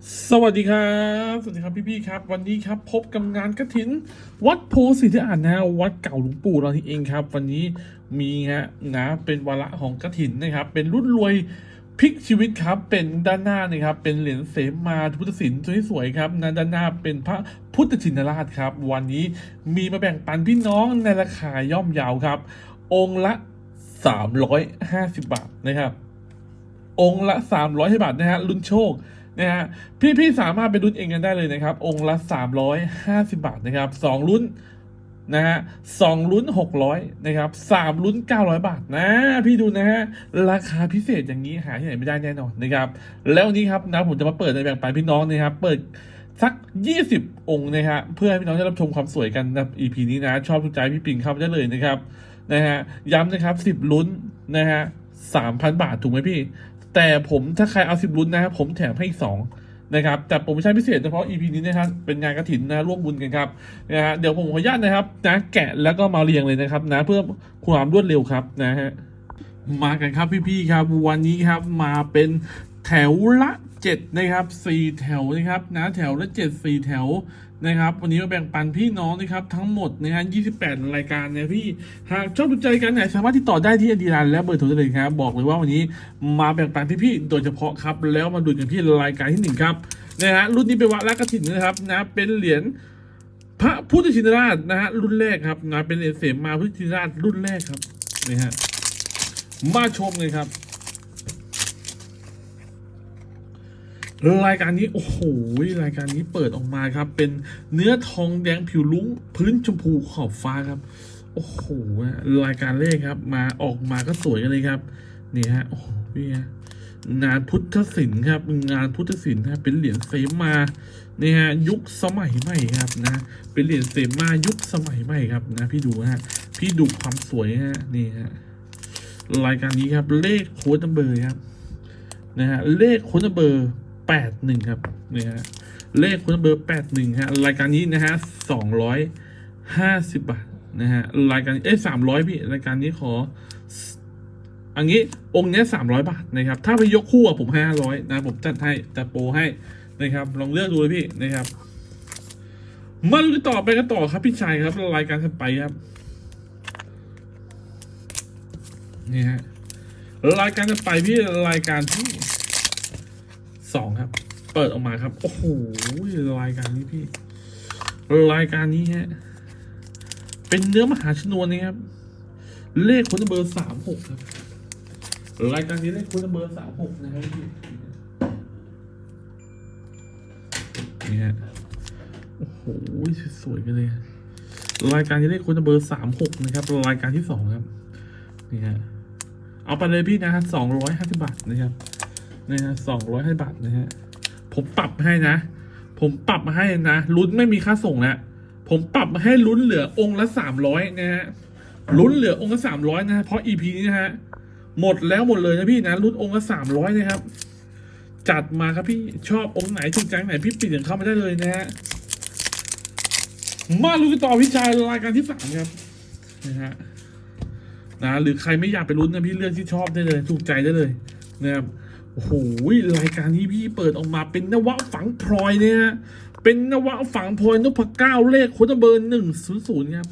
สวัสดีครับ สวัสดีครับพี่ๆครับ วันนี้ครับพบกับงานกระถิน วัดโพสิทธิอ่านนะฮะวัดเก่าหลวงปู่เรานี่เองครับ วันนี้มีฮะนะเป็นวาระของกระถินนะครับ เป็นรุ่นรวยพลิกชีวิตครับเป็นด้านหน้านะครับเป็นเหรียญเสมาพุทธศิลป์สวยๆครับนะด้านหน้าเป็นพระพุทธชินราชครับ วันนี้มีมาแบ่งปันพี่น้องในราคาย่อมเยาวครับ องค์ละ 350 บาทนะครับ องค์ละ300บาทนะฮะลุ้นโชค นะฮะพี่พี่สามารถไปลุ้นเองกันได้เลยนะครับ องค์ละ 350 บาทนะครับสองลุ้นนะฮะสองลุ้น600นะครับสามลุ้น900บาทนะ พี่ดูนะฮะ ราคาพิเศษอย่างนี้หาที่ไหนไม่ได้แน่นอนนะครับ แล้ววันนี้ครับนะผมจะมาเปิดในแบ่งปันพี่น้องนะครับ เปิดสัก 20 องค์นะฮะเพื่อให้พี่น้องได้รับชมความสวยกันนะ EP นี้นะ ชอบทุกใจพี่ปิ่นเข้าไปได้เลยนะครับนะฮะย้ำนะครับสิบลุ้นนะฮะสามพันบาทถูกไหมพี่ แต่ผมถ้าใครเอาสิบลุ้นนะครับผมแถมให้อีกสองนะครับแต่โปรโมชั่นพิเศษเฉพาะ EP นี้นะครับเป็นงานกระถินนะร่วมบุญกันครับนะฮะเดี๋ยวผมขออนุญาตนะครับนะแกะแล้วก็มาเรียงเลยนะครับนะเพื่อความรวดเร็วครับนะฮะมากันครับพี่ๆครับ วันนี้ครับมาเป็นแถวละเจ็ดนะครับสี่แถวนะครับนะแถวละเจ็ดสี่แถว นะครับ วันนี้มาแบ่งปันพี่น้องนะครับ ทั้งหมดนะฮะ28 รายการนี่ยพี่ หากชอบดูใจกันไหนสามารถติดต่อได้ที่อดีรันและเบอร์โทรได้เลยครับ บอกเลยว่าวันนี้มาแบ่งปันพี่ๆโดยเฉพาะครับ แล้วมาดูกันที่รายการที่หนึ่งครับนะฮะรุ่นนี้เป็นวัละกฐินนะครับนะเป็นเหรียญพระพุทธชินราชนะฮะรุ่นแรกครับนะเป็นเหรียญเสมาพุทธชินราชรุ่นแรกครับนี่ฮะมาชมเลยครับ รายการนี้โอ้โหรายการนี้เปิดออกมาครับ เป็นเนื้อทองแดงผิวลุ้งพื้นชมพูขอบฟ้าครับโอ้โหรายการเลขครับ มาออกมาก็สวยกันเลยครับนี่ฮะโอ้โหพี่ฮะงานพุทธศิลป์ครับ งานพุทธศิลป์ครับเป็นเหรียญเสมานี่ฮะยุคสมัยใหม่ครับนะ เป็นเหรียญเสมายุคสมัยใหม่ครับนะ พี่ดูฮะพี่ดูความสวยฮะนี่ฮะรายการนี้ครับเลขโค้ดเบอร์ครับนะฮะเลขโค้ดเบอร์ แปดหนึ่งครับนี่ฮะเลขค้ดนัมเบอร์แปดหนึ่งฮะรายการนี้นะฮะสองร้อยห้าสิบบาทนะฮะรายการเอ้สามร้อยพี่รายการนี้ขออันนี้องค์เนี้ยสามร้อยบาทนะครับถ้าไปยกคู่อะผมห้าร้อยนะผมจัดให้จัดโปรให้นะครับ ลองเลือกดูเลยพี่นะครับมาดูต่อไปกันต่อครับพี่ชายครับรายการถัดไปครับนี่ฮะรายการถัดไปพี่รายการที่ สองครับ เปิดออกมาครับ โอ้โหรายการนี้พี่ รายการนี้ฮะ เป็นเนื้อมหาชนวนนะครับ เลขคนเบอร์สามหกครับ รายการนี้เลขคนเบอร์สามหกนะครับพี่นี่ฮะโอ้โหสวยกันเลย รายการที่เลขคนเบอร์สามหกนะครับ รายการที่สองครับ นี่ฮะ เอาไปเลยพี่นะฮะสองร้อยห้าสิบบาทนะครับ นะฮะสองร้อยให้บาทนะฮะ ผมปรับให้นะ ผมปรับมาให้นะลุ้นไม่มีค่าส่งแล้วผมปรับมาให้ลุ้นเหลือองค์ละสามร้อยนะฮะลุ้นเหลือองค์ละสามร้อยนะฮะเพราะ EP นี้นะฮะหมดแล้วหมดเลยนะพี่นะลุ้นองค์ละสามร้อยนะครับ จัดมาครับพี่ชอบองค์ไหนถูกใจไหนพี่ปิดอย่างเข้ามาได้เลยนะฮะมาลุ้นกันต่อพี่ชายรายการที่สามครับนะฮะนะหรือใครไม่อยากไปลุ้นนะพี่เลือกที่ชอบได้เลย ถูกใจได้เลยนะครับ โอ้โหรายการนี้พี่เปิดออกมาเป็นนวะฝังพลอยเนี่ยเป็นนวะฝังพลอยนพเก้าเลขคนเบอร์หนึ่งศูนย์ศูนย์ครับ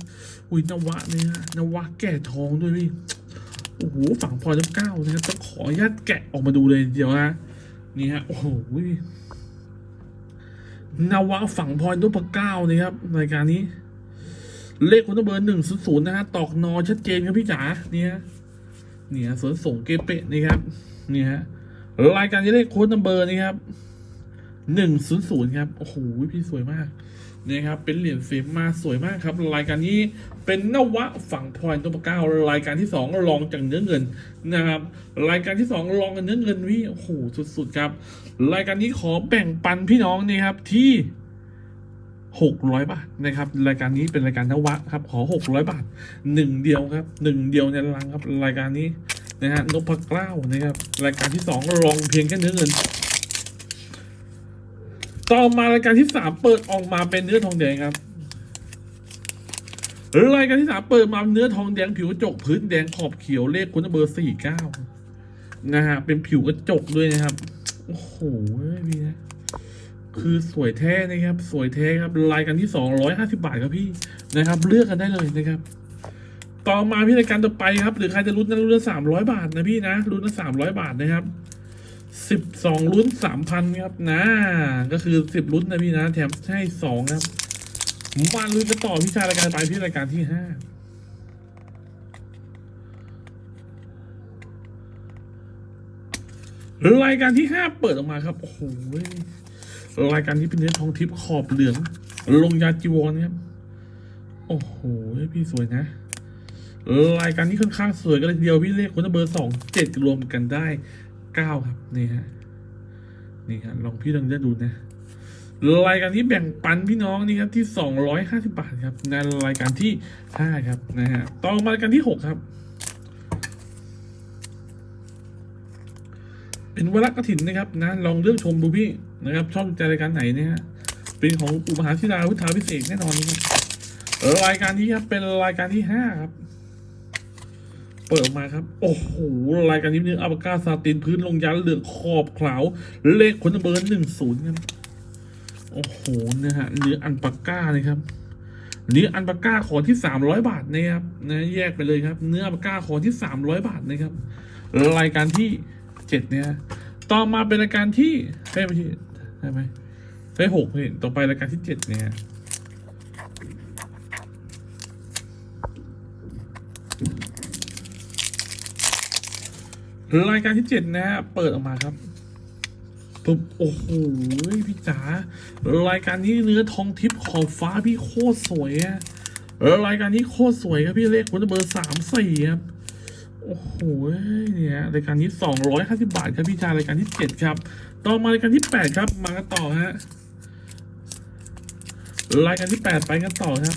อุ้ยนวะเนี่ยนวะแก่ทองด้วยพี่โอ้โหฝังพลอยนพเก้านะครับต้องขออนุญาตแกะออกมาดูเลยเดี๋ยวนะนี่ฮะโอ้โหนวะฝังพลอยนพเก้านะครับรายการนี้ เลขคนเบอร์หนึ่งศูนย์ศูนย์นะฮะตอกนอชัดเจนครับพี่จ๋าเนี่ยเนี่ยสวนส่งเกเปะนี่ครับเนี่ยฮะ รายการจะเลขโค้ดนัมเบอร์นี่ครับหนึ่งศูนย์ศูนย์ครับ โอ้โห พี่สวยมากนี่ครับ เป็นเหรียญเฟมมาสวยมากครับ รายการนี้เป็นนวะฝั่งพลอยตัวเก้ารายการที่สองรองจากเนื้อเงินนะครับ รายการที่สองรองกันเนื้อเงินพี่โอ้โห สุดๆครับ รายการนี้ขอแบ่งปันพี่น้องนี่ครับที่หกร้อยบาทนะครับ รายการนี้เป็นรายการนวะครับ ขอหกร้อยบาทหนึ่งเดียวครับหนึ่งเดียวในรังครับ รายการนี้ นะฮะนพเกล้านะครับรายการที่สองรองเพียงแค่เนื้อเงิน ต่อมารายการที่สามเปิดออกมาเป็นเนื้อทองแดงครับรายการที่สามเปิดมาเนื้อทองแดงผิวกระจกพื้นแดงขอบเขียวเลขคุณเบอร์สี่เก้านะฮะเป็นผิวกระจกด้วยนะครับ โอ้โหพี่นะคือสวยแท้นะครับ สวยแท้ครับรายการที่สองร้อยห้าสิบาทครับพี่นะครับ เลือกกันได้เลยนะครับ ต่อมาพี่รายการต่อไปครับ หรือใครจะลุ้นนั้นลุ้นละสามร้อยบาทนะพี่นะลุ้นละสามร้อยบาทนะครับสิบสองลุ้นสามพันครับนะ ก็คือสิบลุ้นนะพี่นะ แถมให้สองครับมาลุ้นกันต่อพี่ชายรายการไปพี่รายการที่ห้ารายการที่ห้าเปิดออกมาครับโอ้โหรายการที่เป็นเนื้อทองทิพย์ขอบเหลือง ลงยาจีวรครับโอ้โหพี่สวยนะ รายการนี้ค่อนข้างสวยกันเลยทีเดียวพี่เลขคนเบอร์สองเจ็ดรวมกันได้เก้าครับนี่ฮะนี่ฮะลองพี่ลองจะดูนะรายการที่แบ่งปันพี่น้องนี่ครับที่สองร้อยห้าสิบาทครับในรายการที่ห้าครับนะฮะต่อมารายการที่หกครับ เป็นวรกฐินนะครับนะลองเลือกชมดูพี่นะครับชอบใจรายการไหนเนี่ยฮะเป็นของอุปมหาธิดาวุฒาพิเศษแน่นอนนะครับรายการนี้ครับเป็นรายการที่ห้าครับ เปิดออกมาครับ โอ้โหรายการนี้นื้อัปกาซาตินพื้นลงยันเหลืองขอบขาวเลขคนเบอร์หนึ่งศูนย์ครับโอ้โหนะฮะเนื้ออันปาก้านะครับเนื้ออันปาก้าขอที่สามร้อยบาทนะครับนะแยกไปเลยครับ เนื้ออันปาก้าขอที่สามร้อยบาทนะครับรายการที่เจ็ดเนี่ยต่อมาเป็นรายการที่ใช่ไหมที่ใช่ไหมใช่หกพี่ต่อไปรายการที่เจ็ดเนี่ย รายการที่เจ็ดนะฮะเปิดออกมาครับปุ๊บโอ้โหพี่จ๋ารายการนี้เนื้อทองทิพย์ขอบฟ้าพี่โคตรสวยอะรายการนี้โคตรสวยครับพี่เลขคุณเบอร์สามสี่ครับโอ้โหเนี่ยรายการนี้สองร้อยห้าสิบาทครับพี่จ๋ารายการที่เจ็ดครับ ต่อมารายการที่แปดครับ มากันต่อฮะรายการที่แปดไปกันต่อครับ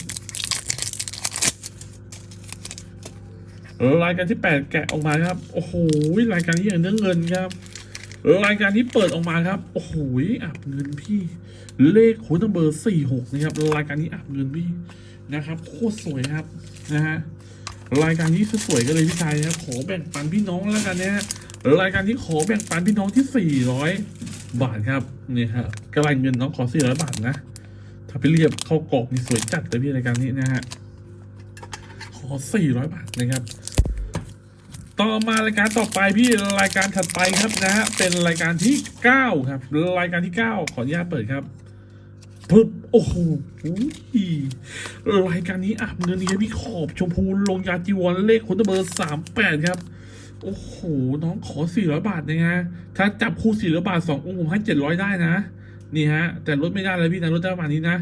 รายการที่แปดแกะออกมาครับ โอ้โหรายการนี้อย่างเนื้อเงินครับ รายการที่เปิดออกมาครับ โอ้โหอับเงินพี่ เลขโค้ดเบอร์สี่หกนะครับ รายการนี้อับเงินพี่นะครับ โคตรสวยครับนะฮะรายการนี้สวยกันเลยพี่ชายครับขอแบ่งปันพี่น้องแล้วกันนะฮะรายการที่ขอแบ่งปันพี่น้องที่สี่ร้อยบาทครับเนี่ยฮะกระไรเงินน้องขอสี่ร้อยบาทนะ ถ้าไปเรียบเข้ากรอบนี่สวยจัดเลยพี่รายการนี้นะฮะขอสี่ร้อยบาทนะครับ ต่อมารายการต่อไปพี่รายการถัดไปครับนะฮะเป็นรายการที่เก้าครับ รายการที่เก้าขออนุญาตเปิดครับปึ๊บโอ้โหรายการนี้อาบเงินนี่พี่ขอบชมพูลงยาจีวรเลขคนเบอร์สามแปดครับ โอ้โห น้องขอสี่ร้อยบาทนะฮะถ้าจับคู่สี่ร้อยบาทสององค์ผมให้เจ็ดร้อยได้นะ นี่ฮะ แต่ลดไม่ได้เลยพี่นะลดได้ประมาณนี้นะ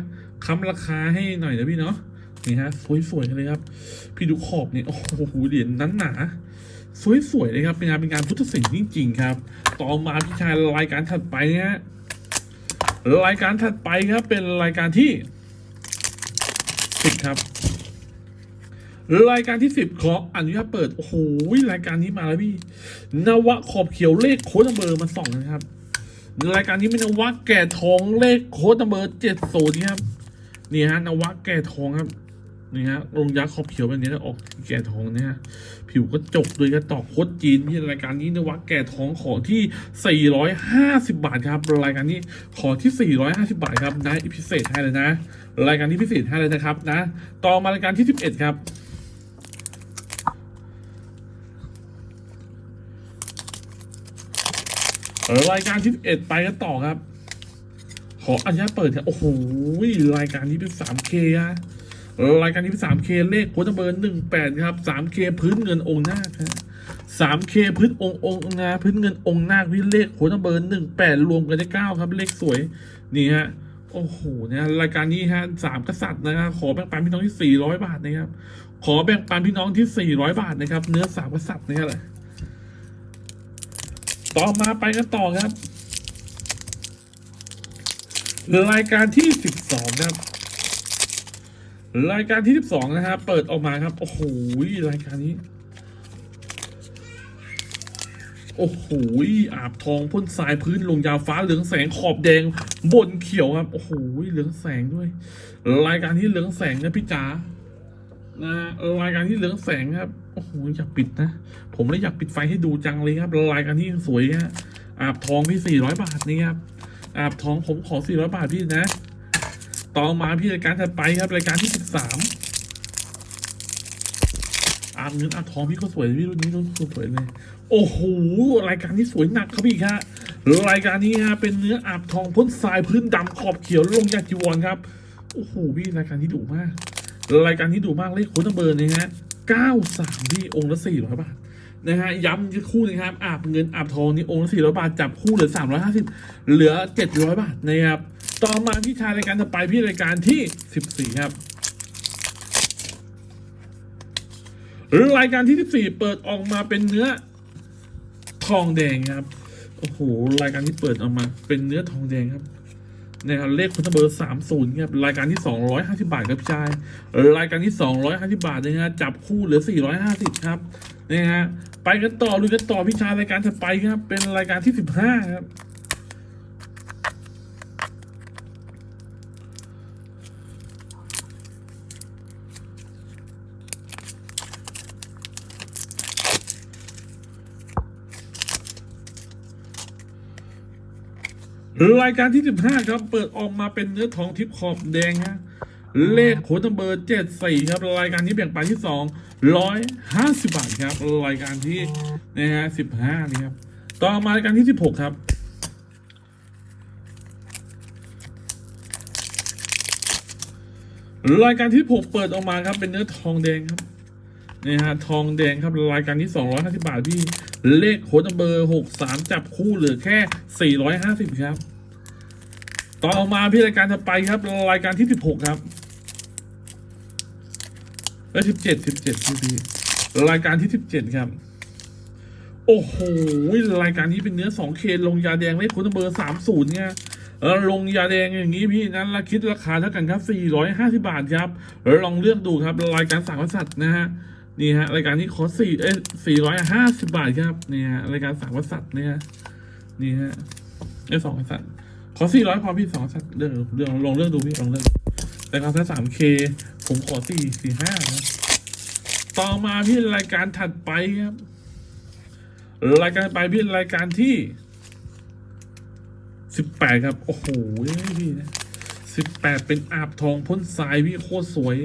ค้ำราคาให้หน่อยนะพี่เนาะนี่ฮะสวยๆเลยครับ พี่ดูขอบเนี่ยโอ้โหเหรียญนั้นหนา สวยๆเลยครับเป็นงานเป็นงานพุทธศิลป์จริง ๆ ครับ ต่อมาพี่ชายรายการถัดไปนะฮะรายการถัดไปครับเป็นรายการที่สิบครับ รายการที่สิบขออนุญาตเปิดโอ้โหรายการนี้มาแล้วพี่นวะขอบเขียวเลขโค้ดเบอร์มาส่องนะครับ รายการนี้เป็นนวะแก่ทองเลขโค้ดเบอร์เจ็ดโซนครับนี่ฮะนวะแก่ทองครับ นี่ฮะลงยักษ์ขอบเขียวแบบนี้แล้วออกแก่ทองเนี่ยฮะผิวก็จกเลยกระตอกโคตรจีนที่รายการนี้นวัดแก่ทองขอที่ 450 บาทครับ รายการนี้ขอที่ 450 บาทครับได้พิเศษให้เลยนะ รายการนี้พิเศษให้เลยนะครับนะ ต่อมารายการที่ 11 ครับรายการที่11ไปกันต่อครับ ขออนุญาตเปิดครับโอ้โหรายการนี้เป็น 3K อะ รายการนี้เป็น 3K เลขโค้ดเบอร์18 ครับ 3K พื้นเงินองค์นาคครับ 3K พื้นองค์องค์นาพื้นเงินองค์นาคพี่เลขโค้ดเบอร์18 รวมกันได้ 9 ครับ เลขสวย นี่ฮะ โอ้โหเนี่ยรายการนี้ฮะสามกษัตริย์นะครับขอแบ่งปันพี่น้องที่ 400 บาทนะครับ ขอแบ่งปันพี่น้องที่ 400 บาทนะครับ เนื้อสามกษัตริย์นะครับต่อมาไปกันต่อครับ รายการที่ 12ครับ รายการที่12นะครับเปิดออกมาครับ โอ้โหรายการนี้ โอ้โหอาบทองพ่นทรายพื้นลงยาฟ้าเหลืองแสงขอบแดงบนเขียวครับ โอ้โหเหลืองแสงด้วย รายการที่เหลืองแสงนะพี่จ๋านะรายการที่เหลืองแสงครับโอ้โหอยากปิดนะ ผมเลยอยากปิดไฟให้ดูจังเลยครับรายการที่สวยฮะอาบทองพี่400บาทนี่ครับอาบทองผมขอสี่ร้อยบาทพี่นะ ต่อมาพี่รายการถัดไปครับรายการที่สิบสามอาบเงินอาบทองพี่ก็สวยพี่รุ่นนี้รุ่นสวยเลย โอ้โหรายการนี้สวยหนักครับพี่ครับรายการนี้ฮะเป็นเนื้ออาบทองพ่นทรายพื้นดำขอบเขียวลงจาจีวรครับโอ้โหพี่รายการนี้ดุมาก รายการนี้ดุมากเลขโค้ดนัมเบอร์นะฮะเก้าสามพี่องค์ละสี่ร้อยบาทนะฮะย้ำคู่นะครับอาบเงินอาบทองนี่องค์ละสี่ร้อยบาทจับคู่เหลือสามร้อยห้าสิบเหลือเจ็ดร้อยบาทนะครับ ต่อมาพี่ชายรายการต่อไปพี่รายการที่สิบสี่ครับ รายการที่ 14 เปิดออกมาเป็นเนื้อทองแดงครับ โอ้โห รายการที่เปิดออกมาเป็นเนื้อทองแดงครับนะครับเลขคุณเบอร์30ครับรายการที่250บาทครับพี่ชายรายการที่250บาทนะฮะจับคู่เหลือ450ครับนะฮะไปกันต่อลุยกันต่อพี่ชายรายการถัดไปครับ เป็นรายการที่15ครับ รายการที่ 15 ครับ เปิดออกมาเป็นเนื้อทองทิพย์ขอบแดงฮะเลขโค้ดนัมเบอร์เจ็ดสี่ครับ รายการนี้แบ่งปันที่สองร้อยห้าสิบบาทครับ รายการที่นะฮะสิบห้านี่ครับ ต่อมารายการที่สิบหกครับรายการที่ผมเปิดออกมาครับเป็นเนื้อทองแดงครับนี่ฮะทองแดงครับรายการที่สองร้อยห้าสิบาทพี่ เลขโค้ดนัมเบอร์หกสามจับคู่เหลือแค่สี่ร้อยห้าสิบครับ ต่อมาพี่รายการถัดไปครับ รายการที่สิบหกครับและสิบเจ็ดสิบเจ็ดพี่พี่รายการที่สิบเจ็ดครับ โอ้โห รายการนี้เป็นเนื้อสองเคลงยาแดงเลขโค้ดนัมเบอร์สามศูนย์เนี่ยลงยาแดงอย่างนี้พี่นั้นราคิดราคาเท่ากันครับสี่ร้อยห้าสิบาทครับแล้วลองเลือกดูครับ รายการสามกษัตริย์นะฮะ นี่ฮะรายการนี้ขอสี่เอ้สี่ร้อยห้าสิบบาทครับนี่ฮะรายการสามกษัตริย์เนี่ยนี่ฮะไอ้สองกษัตริย์ขอสี่ร้อยพอพี่สองกษัตริย์เรื่องเรื่องลองเลือกดูพี่ลองเลือกรายการถ้าสามเคผมขอสี่สี่ห้าต่อมาพี่รายการถัดไปครับรายการไปพี่รายการที่สิบแปดครับ โอ้โหพี่นะสิบแปดเป็นอาบทองพ่นทรายพี่โคตรสวย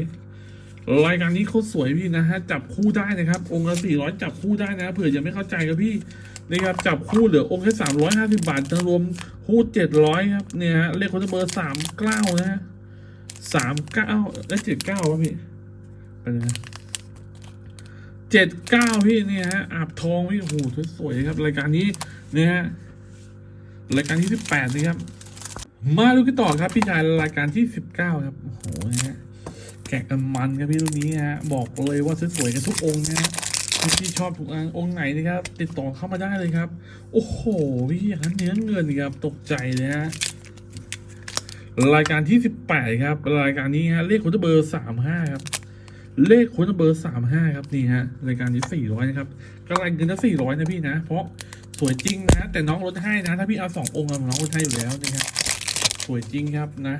รายการนี้โคตรสวยพี่นะฮะจับคู่ได้นะครับ องค์ละสี่ร้อยจับคู่ได้นะเผื่อยังไม่เข้าใจครับพี่นะครับจับคู่เหลือองค์แค่สามร้อยห้าสิบาทจะรวมคู่เจ็ดร้อยครับเนี่ยฮะเลขคนเบอร์สามเก้านะฮะสามเก้าและเจ็ดเก้าวะพี่เป็นไงเจ็ดเก้าพี่เนี่ยฮะอาบทองพี่โอ้โหสวยๆครับ รายการนี้เนี่ยฮะรายการที่สิบแปดนะครับ มาดูกันต่อครับพี่ชายรายการที่สิบเก้าครับโอ้โหนะฮะ แกะกันมันครับพี่รุ่นนี้ฮะบอกเลยว่าสวยๆกันทุกองค์นะฮะพี่ชอบทุกองค์องค์ไหนนะครับ ติดต่อเข้ามาได้เลยครับ โอ้โหพี่อย่างนั้นเนื้อเงินครับตกใจเลยฮะรายการที่สิบแปดครับ รายการนี้ฮะเลขคุณเบอร์สามห้าครับ เลขคุณเบอร์สามห้าครับนี่ฮะรายการนี้สี่ร้อยนะครับก็รเงินละสี่ร้อยนะพี่นะ เพราะสวยจริงนะ แต่น้องลดให้นะ ถ้าพี่เอาสององค์น้องลดให้อยู่แล้วนะครับสวยจริงครับนะ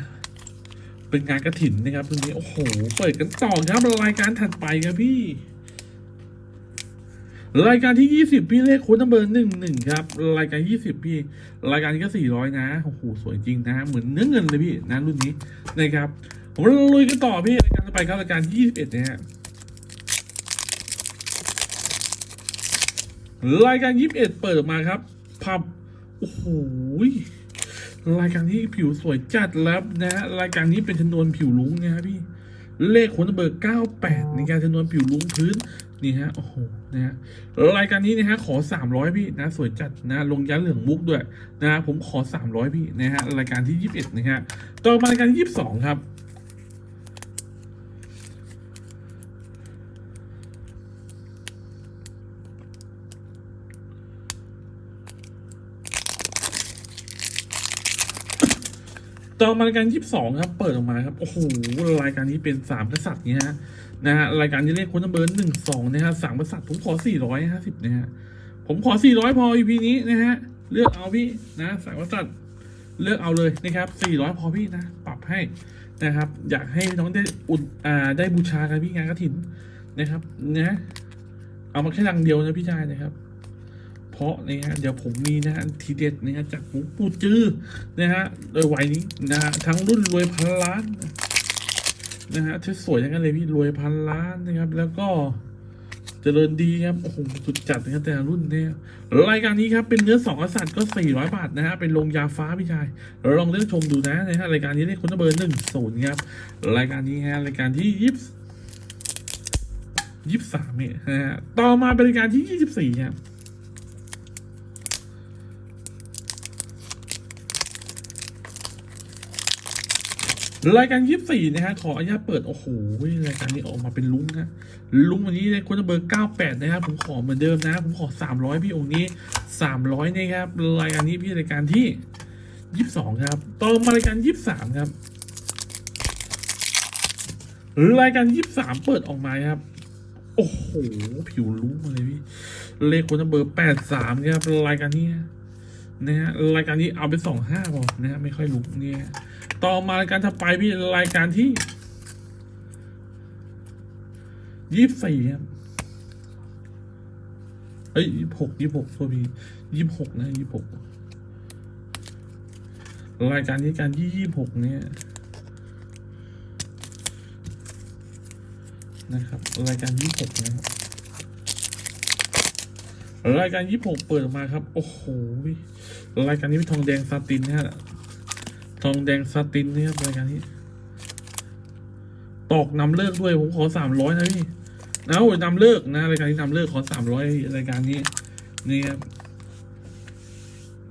เป็นงานกระถินนะครับตรงนี้โอ้โหเปิดกันต่อครับรายการถัดไปครับพี่ รายการที่ยี่สิบพี่เลขโค้ดนัมเบอร์หนึ่งหนึ่งครับ รายการยี่สิบพี่ รายการนี้ก็สี่ร้อยนะโอ้โหสวยจริงนะ เหมือนเนื้อเงินเลยพี่นะรุ่นนี้นะครับผมลุยกันต่อพี่รายการต่อไปครับรายการยี่สิบเอ็ดนะฮะรายการยี่สิบเอ็ดเปิดออกมาครับพับโอ้โห รายการนี้ผิวสวยจัดแล้วนะรายการนี้เป็นชนวนผิวลุ้งนะพี่เลขคนเบอร์98ในการจำนวนผิวลุ้งพื้นนี่ฮะโอ้โหนะฮะรายการนี้นะฮะขอ300พี่นะสวยจัดนะลงยันเหลืองมุกด้วยนะผมขอ300พี่นะฮะรายการที่21นะฮะต่อมารายการที่22ครับ ต่อมารายการยี่สิบสองครับ เปิดออกมาครับ โอ้โห รายการนี้เป็นสามกษัตริย์นี่ฮะ นะฮะ รายการที่เลขคนเบอร์หนึ่งสองนะฮะสามกษัตริย์ผมขอสี่ร้อยห้าสิบนะฮะ ผมขอสี่ร้อยพอ EP นี้นะฮะ เลือกเอาพี่นะสามกษัตริย์เลือกเอาเลยนะครับสี่ร้อยพอพี่นะ ปรับให้นะครับ อยากให้น้องได้อุดอ่า ได้บูชากันพี่งานกระถินนะครับ นะ เอามาแค่ดังเดียวนะพี่ชายนะครับาะนะฮะเดี๋ยวผมมีนะฮะทีเด็ดนะฮะจากหลวงปู่จื้อนะฮะโดยวัยนี้นะฮะทั้งรุ่นรวยพันล้านนะฮะที่สวยอย่างนั้นเลยพี่รวยพันล้านนะครับ แล้วก็เจริญดีครับโอ้โหสุดจัดนะครับแต่รุ่นเนี่ยรายการนี้ครับเป็นเนื้อสองกษัตริย์ก็สี่ร้อยบาทนะฮะเป็นลงยาฟ้าพี่ชายลองเลือกชมดูนะนะฮะรายการนี้เลขคุณเบอร์หนึ่งศูนย์ครับรายการนี้ฮะรายการที่ยี่สิบยี่สิบสามเนี่ยนะฮะต่อมาบริการที่ยี่สิบสี่ครับ รายการยี่สิบสี่นะฮะขออนุญาตเปิด โอ้โหรายการนี้ออกมาเป็นลุ้งฮะลุ้งวันนี้เลยควรจะเบอร์เก้าแปดนะครับผมขอเหมือนเดิมนะ ผมขอสามร้อยพี่องค์นี้สามร้อยนะครับรายการนี้พี่รายการที่ยี่สิบสองครับต่อมารายการยี่สิบสามครับรายการยี่สิบสามเปิดออกมาครับ โอ้โห ผิวลุ้งมาเลยพี่เลขคนเบอร์แปดสามครับรายการนี้ นะฮะรายการนี้เอาไปสองห้าพอนะฮะไม่ค่อยลุ้งเนี่ยต่อมารายการถัดไปพี่รายการที่ยี่สิบสี่ครับเอ้ยยี่หกยี่หกโทษพี่ยี่หกนะยี่หกรายการนี้การยี่ยี่หกเนี่ยนะครับ รายการยี่หกนะครับ รายการยี่หกเปิดมาครับ โอ้โหรายการนี้เป็นทองแดงซาตินนะฮะทองแดงซาตินนะครับรายการนี้ ตอกนำเลิกด้วยผมขอสามร้อยนะพี่นะโอ้ยนำเลิกนะรายการนี้นำเลิกขอสามร้อยรายการนี้นี่ครับ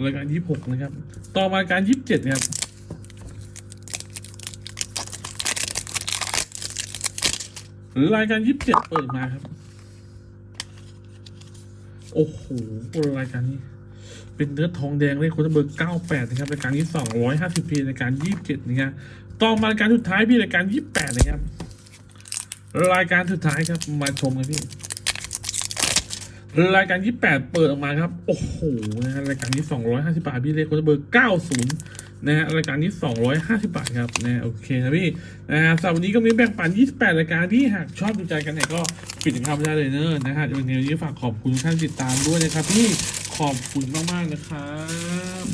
รายการยี่หกนะครับ ต่อมารายการยี่สิบเจ็ดครับรายการยี่สิบเจ็ดเปิดมาครับ โอ้โหรายการนี้ เป็นเนื้อทองแดงเลขคนเบอร์เก้าแปดนะครับรายการนี้สองร้อยห้าสิบพีรายการยี่สิบเจ็ดนะครับต่อมารายการสุดท้ายพี่รายการยี่สิบแปดนะครับรายการสุดท้ายครับมาชมกันพี่รายการ 28 เปิดออกมาครับ โอ้โหนะฮะรายการนี้ 250 บาท พี่เลขคนเบอร์ 90 นะฮะรายการนี้สองร้อยห้าสิบาทครับนะโอเคนะพี่นะฮะสำหรับวันนี้ก็มีแบ่งปันยี่สิบแปดรายการพี่หากชอบดูใจกันไหนก็ปิดถึงคำได้เลยเนอะนะฮะวันนี้ฝากขอบคุณทุกท่านติดตามด้วยนะครับพี่ขอบคุณมากๆนะครับ